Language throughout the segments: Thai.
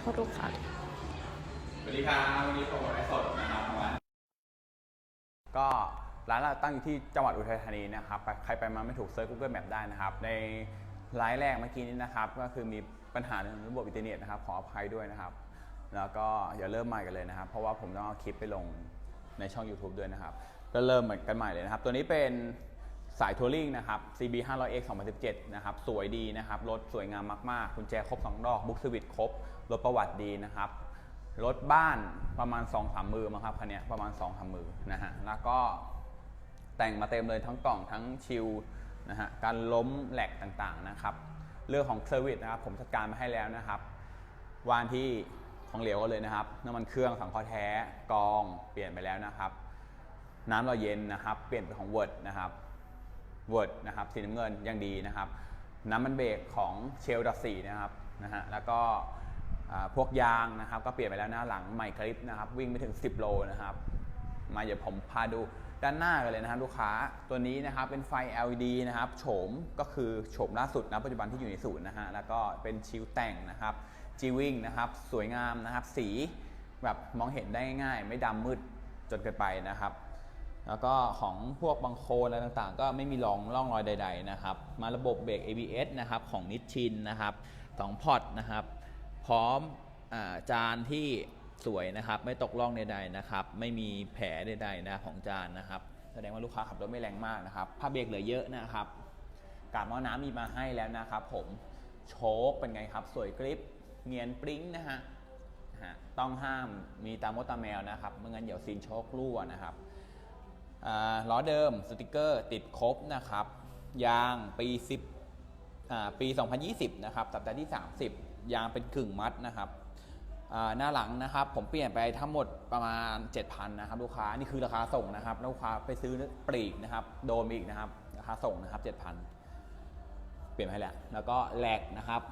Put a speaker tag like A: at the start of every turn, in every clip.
A: โทษลูกค้า
B: สวัสดีครับวันนี้ผมไลฟ์สดนะครับร้านก็ร้านเราตั้งอยู่ที่จังหวัดอุทัยธานีนะครับไปใครไปมาไม่ถูกเซิร์ช Google Map ได้นะครับ ในไลฟ์แรกเมื่อกี้นี้นะครับ ก็คือมีปัญหาเรื่องระบบอินเทอร์เน็ตนะครับ ขออภัยด้วยนะครับ แล้วก็อย่าเริ่มใหม่กันเลยนะครับ เพราะว่าผมต้องเอาคลิปไปลงในช่อง YouTube ด้วยนะครับ ก็เริ่มเหมือนกันใหม่เลยนะครับ ตัวนี้เป็น สายทัวริงนะครับ CB 500X 2017 นะครับ สวยดีนะครับ รถสวยงามมาก ๆ กุญแจครบ 2 ดอก บุ๊กสวิตครบ รถประวัติดีนะครับ รถบ้านประมาณ2อสามมือมั้งครับคันนี้ประมาณ2องสามมือนะฮะ แล้วก็แต่งมาเต็มเลยทั้งกล่องทั้งชิลนะฮะ การล้มแหลกต่าง ๆ นะครับ เรื่องของเซอร์วิสนะครับ ผมจัดการมาให้แล้วนะครับวานที่ของเหลวก็เลยนะครับ น้ำมันเครื่องสังเคราะห์แท้กองเปลี่ยนไปแล้วนะครับ น้ำราเย็นนะครับ เปลี่ยนเป็นของเวิร์ดนะครับ เวิร์ดนะครับสีน้ำเงินยังดีนะครับ น้ำมันเบรกของเชลดัสีนะครับนะฮะแล้วก็พวกยางนะครับก็เปลี่ยนไปแล้วหน้าหลังใหม่คลิปนะครับวิ่งไปถึง 10 โลนะครับ มาเดี๋ยวผมพาดูด้านหน้ากันเลยนะครับลูกค้าตัวนี้นะครับเป็นไฟ LED นะครับโฉมก็คือโฉมล่าสุดนะปัจจุบันที่อยู่ในศูนย์นะฮะแล้วก็เป็นชิลแต่งนะครับจีวิ่งนะครับสวยงามนะครับ สีแบบมองเห็นได้ง่ายๆไม่ดำมืดจนเกินไปนะครับ แล้วก็ของพวกบางโคลนอะไรต่างๆ ก็ไม่มีร่องร่องรอยใด ๆ นะครับ มาระบบเบรก ABS นะครับของนิชชินนะครับสองพอร์ตนะครับ พร้อมอาจานที่สวยนะครับ ไม่ตกร่องใดๆนะครับ ไม่มีแผลใดๆนะของจานนะครับ แสดงว่าลูกค้าขับรถไม่แรงมากนะครับผ้าเบรกเหลือเยอะนะครับกาบมอน้ำมีมาให้แล้วนะครับ ผมโชคเป็นไงครับ สวยกริปเนียนปริ้งนะฮะต้องห้ามมีตามมดตามแมวนะครับไม่งั้นเดี๋ยวซีนโชครั่วนะครับ ล้อเดิมสติกเกอร์ติดครบนะครับ ยางปี 10อ่าปี 2020 นะครับ สัปดาห์ที่ 30 ยางเป็นกึ่งมัดนะครับหน้าหลังนะครับ ผมเปลี่ยนไปทั้งหมดประมาณ 7,000นะครับลูกค้านี่คือราคาส่งนะครับลูกค้าไปซื้อปลีกนะครับ โดนไปอีกนะครับ ราคาส่งนะครับ 7,000 เปลี่ยนให้แล้วแล้วก็แหลกนะครับ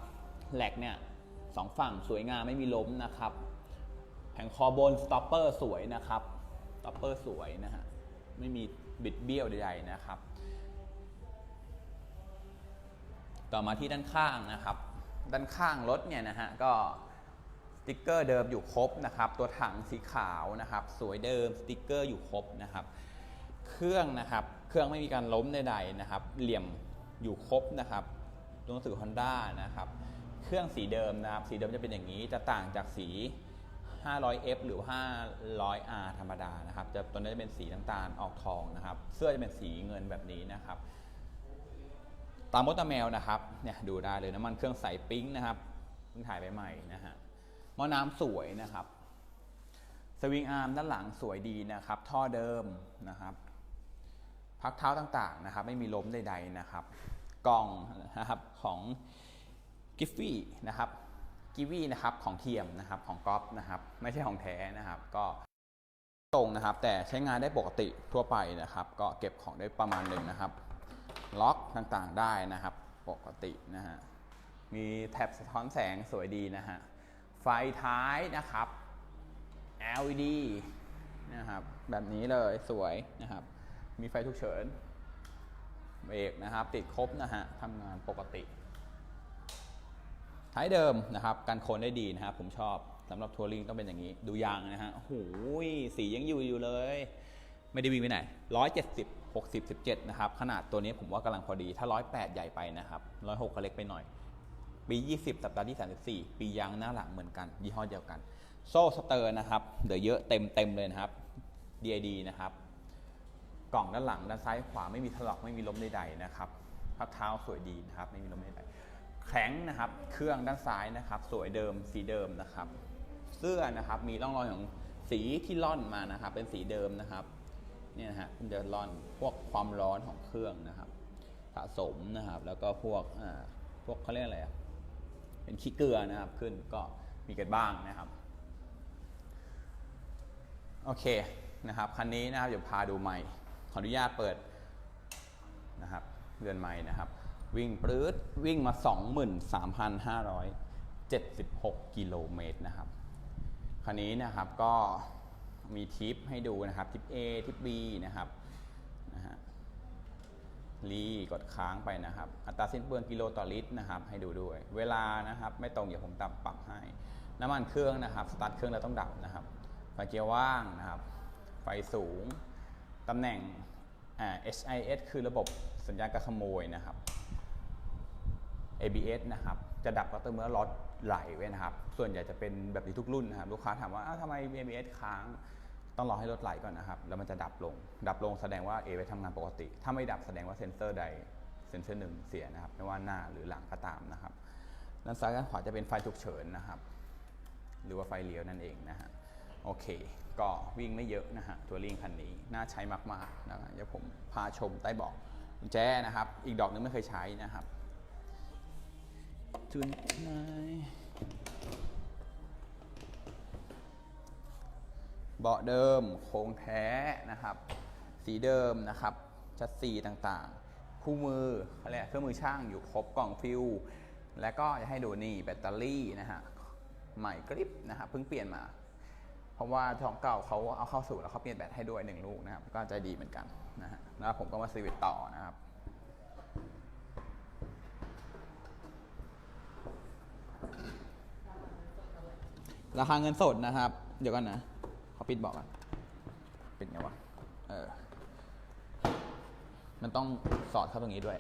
B: แหลกเนี่ยสองฝั่งสวยงามไม่มีล้มนะครับแผงคอบนสต็อปเปอร์สวยนะครับสต็อปเปอร์สวยนะฮะ ไม่มีบิดเบี้ยวใดๆนะครับ ต่อมาที่ด้านข้างนะครับ ด้านข้างรถเนี่ยนะฮะก็สติกเกอร์เดิมอยู่ครบนะครับ ตัวถังสีขาวนะครับ สวยเดิมสติกเกอร์อยู่ครบนะครับ เครื่องนะครับ เครื่องไม่มีการล้มใดๆนะครับ เหลี่ยมอยู่ครบนะครับตัวหนังสือ Honda นะครับ เครื่องสีเดิมนะครับ สีเดิมจะเป็นอย่างนี้จะต่างจากสี 500F หรือ 500R ธรรมดานะครับจะตัวนี้จะเป็นสีน้ำตาลออกทองนะครับ เสื้อจะเป็นสีเงินแบบนี้นะครับ ตามมดตาแมวนะครับเนี่ยดูได้เลยน้ำมันเครื่องใสปิ้งนะครับเพิ่งถ่ายไปใหม่นะฮะหม้อน้ำสวยนะครับสวิงอาร์มด้านหลังสวยดีนะครับ ท่อเดิมนะครับ พักเท้าต่างๆนะครับ ไม่มีล้มใดๆนะครับ กล่องนะครับของกิฟฟี่นะครับ กิวี่นะครับของเทียมนะครับของก๊อฟนะครับไม่ใช่ของแท้นะครับก็ตรงนะครับ แต่ใช้งานได้ปกติทั่วไปนะครับ ก็เก็บของได้ประมาณหนึ่งนะครับ ล็อกต่างๆได้นะครับ ปกตินะฮะมีแท็บสะท้อนแสงสวยดีนะฮะไฟท้ายนะครับ LED นะครับ แบบนี้เลยสวยนะครับ มีไฟฉุกเฉินเบรกนะครับ ติดครบนะฮะทำงานปกติ ท้ายเดิมนะครับการโคนได้ดีนะครับผมชอบสำหรับทัวริงต้องเป็นอย่างนี้ ดูยางนะฮะโอ้โหสียังอยู่อยู่เลย ไม่ได้วิ่งไปไหน 170 60 17 นะครับ ขนาดตัวนี้ผมว่ากำลังพอดี ถ้า 108 ใหญ่ไปนะครับ 106ก็เล็กไปหน่อย ปี 20 สัปดาห์ที่ 34 ปียางหน้าหลังเหมือนกัน ยี่ห้อเดียวกัน โซ่สเตอร์นะครับ เดี๋ยวเยอะเต็มเต็มเลยนะครับ DID นะครับ กล่องด้านหลังด้านซ้ายขวาไม่มีถลอกไม่มีล้มใดๆนะครับพักเท้าสวยดีนะครับ ไม่มีล้มใดๆ แข็งนะครับ เครื่องด้านซ้ายนะครับ สวยเดิมสีเดิมนะครับ เสื้อนะครับมีร่องรอยของสีที่ล่อนมานะครับ เป็นสีเดิมนะครับเนี่ยนะฮะมันจะล่อนพวกความร้อนของเครื่องนะครับสะสมนะครับ แล้วก็พวกอ่าพวกเขาเรียกอะไรอะเป็นขี้เกลือนะครับ ขึ้นก็มีกันบ้างนะครับโอเคนะครับคันนี้นะครับเดี๋ยวพาดูใหม่ขออนุญาตเปิดนะครับเรือนใหม่นะครับ วิ่งปลื้ดวิ่งมา 23,576 กิโลเมตรนะครับคันนี้นะครับก็มีทิปให้ดูนะครับทิป A ทิป B นะครับนะฮะรีกดค้างไปนะครับ อัตราสิ้นเปลืองกิโลต่อลิตรนะครับ ให้ดูด้วย เวลานะครับ ไม่ตรงเดี๋ยวผมตับปรับให้ น้ำมันเครื่องนะครับ สตาร์ทเครื่องแล้วต้องดับนะครับไฟเกียร์ว่างนะครับ ไฟสูง ตำแหน่งอ่า HIS คือระบบสัญญาณการขโมยนะครับ ABS นะครับจะดับก็ต่อเมื่อรถไหลไว้นะครับ ส่วนใหญ่จะเป็นแบบนี้ทุกรุ่นนะครับลูกค้าถามว่าอ้าวทำไม ABS ค้างต้องรอให้รถไหลก่อนนะครับ แล้วมันจะดับลง ดับลงแสดงว่า A ไว้ทำงานปกติ ถ้าไม่ดับแสดงว่าเซ็นเซอร์ใดเซ็นเซอร์หนึ่งเสียนะครับ ไม่ว่าหน้าหรือหลังก็ตามนะครับด้านซ้ายด้านขวาจะเป็นไฟฉุกเฉินนะครับ หรือว่าไฟเลี้ยวนั่นเองนะฮะโอเค ก็วิ่งไม่เยอะนะฮะตัวลิงคันนี้น่าใช้มากๆนะครับเดี๋ยวผมพาชมใต้เบอกแจนะครับ อีกดอกนึงไม่เคยใช้นะครับ เบาะเดิมโครงแท้นะครับ สีเดิมนะครับชัดสีต่างๆ คู่มือเขาเรียกเครื่องมือช่างอยู่ครบกล่องฟิวแล้วก็จะให้ดูนี่แบตเตอรี่นะฮะใหม่กริปนะครับเพิ่งเปลี่ยนมา เพราะว่าของเก่าเขาเอาเข้าสู่แล้วเขาเปลี่ยนแบตให้ด้วยหนึ่งลูกนะครับ ก็ใจดีเหมือนกันนะฮะแล้วผมก็มาซีวิตต่อนะครับ ราคาเงินสดนะครับ เดี๋ยวกันนะขอปิดบอกก่อนเป็นไงวะเออมันต้องสอดเข้าตรงนี้ด้วย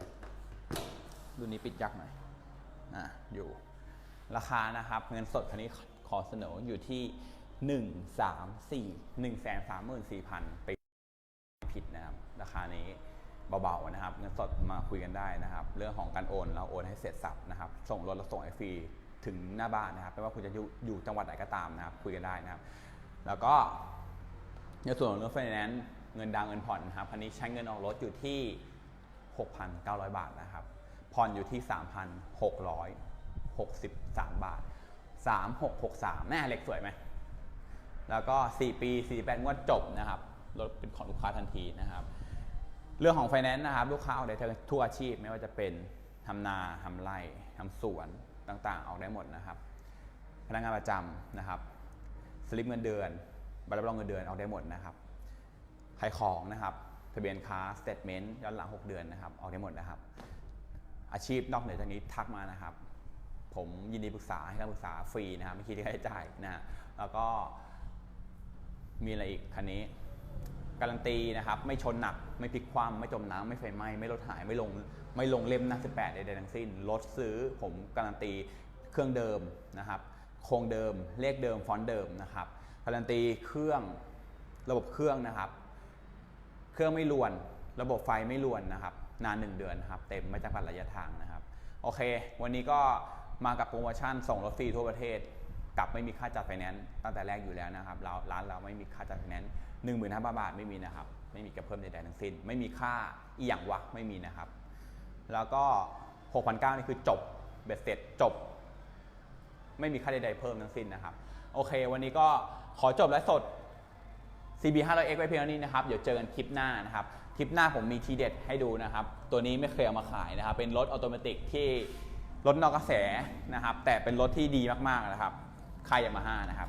B: รุ่นนี้ปิดยักหน่อยอะอยู่ราคานะครับ เงินสดคันนี้ขอเสนออยู่ที่หนึ่งสามสี่หนึ่งแสนสามหมื่นสี่พันไปผิดนะครับ ราคานี้เบาๆนะครับ เงินสดมาคุยกันได้นะครับ เรื่องของการโอนเราโอนให้เสร็จสับนะครับ ส่งรถเราส่งให้ฟรี ถึงหน้าบ้านนะครับไม่ว่าคุณจะอยู่อยู่จังหวัดไหนก็ตามนะครับ คุยกันได้นะครับ แล้วก็ในส่วนของเรถไฟแนนซ์เงินดาวเงินผ่อนนะครับคันนี้ใช้เงินออกรถอยู่ที่ 6,900 บาทนะครับ ผ่อนอยู่ที่ 3,663 บาท 3663แน่เล็กสวยไหมแล้วก็ 4 ปี 48งวดจบนะครับรถเป็นของลูกค้าทันทีนะครับ เรื่องของไฟแนนซ์นะครับ ลูกค้าออกได้ทุกอาชีพไม่ว่าจะเป็นทำนาทำไร่ทำสวน ต่างๆ ออกได้หมดนะครับ พนักงานประจำนะครับสลิปเงินเดือนใบรับรองเงินเดือนออกได้หมดนะครับขายของนะครับทะเบียนค้าสเตทเมนต์ย้อนหลัง 6 เดือนนะครับ ออกได้หมดนะครับ อาชีพนอกเหนือจากนี้ทักมานะครับ ผมยินดีปรึกษาให้คำปรึกษาฟรีนะครับไม่คิดค่าใช้จ่ายนะฮะแล้วก็มีอะไรอีกคันนี้ การันตีนะครับ ไม่ชนหนัก ไม่พลิกคว่ำไม่จมน้ำไม่ไฟไหม้ไม่รถหายไม่ลง ไม่ลงเล่มหน้า 18 ใดๆทั้งสิ้น รถซื้อผมการันตีเครื่องเดิมนะครับ โครงเดิม เลขเดิม ฟอนต์เดิมนะครับ การันตีเครื่องระบบเครื่องนะครับ เครื่องไม่รวน ระบบไฟไม่รวนนะครับ นาน 1 เดือนนะครับ เต็มไม่จำกัดระยะทางนะครับ โอเค วันนี้ก็มากับโปรโมชั่นส่งรถฟรีทั่วประเทศกับไม่มีค่าจัดไฟแนนซ์ตั้งแต่แรกอยู่แล้วนะครับเราร้านเราไม่มีค่าจัดไฟแนนซ์หนึ่งหมื่นห้าพันบาทไม่มีนะครับ ไม่มีกระเพิ่มใดๆทั้งสิ้น ไม่มีค่าอีหยังวะไม่มีนะครับ แล้วก็ 6,900นี่คือจบเบ็ดเสร็จจบ ไม่มีค่าใดๆเพิ่มทั้งสิ้นนะครับ โอเค วันนี้ก็ขอจบไลฟ์สด CB 500X ไว้เพียงเท่านี้นะครับ เดี๋ยวเจอกันคลิปหน้านะครับ คลิปหน้าผมมีทีเด็ดให้ดูนะครับ ตัวนี้ไม่เคยเอามาขายนะครับ เป็นรถออโตเมติกที่รถนอกกระแสนะครับ แต่เป็นรถที่ดีมากๆนะครับค่ายยามาฮ่านะครับ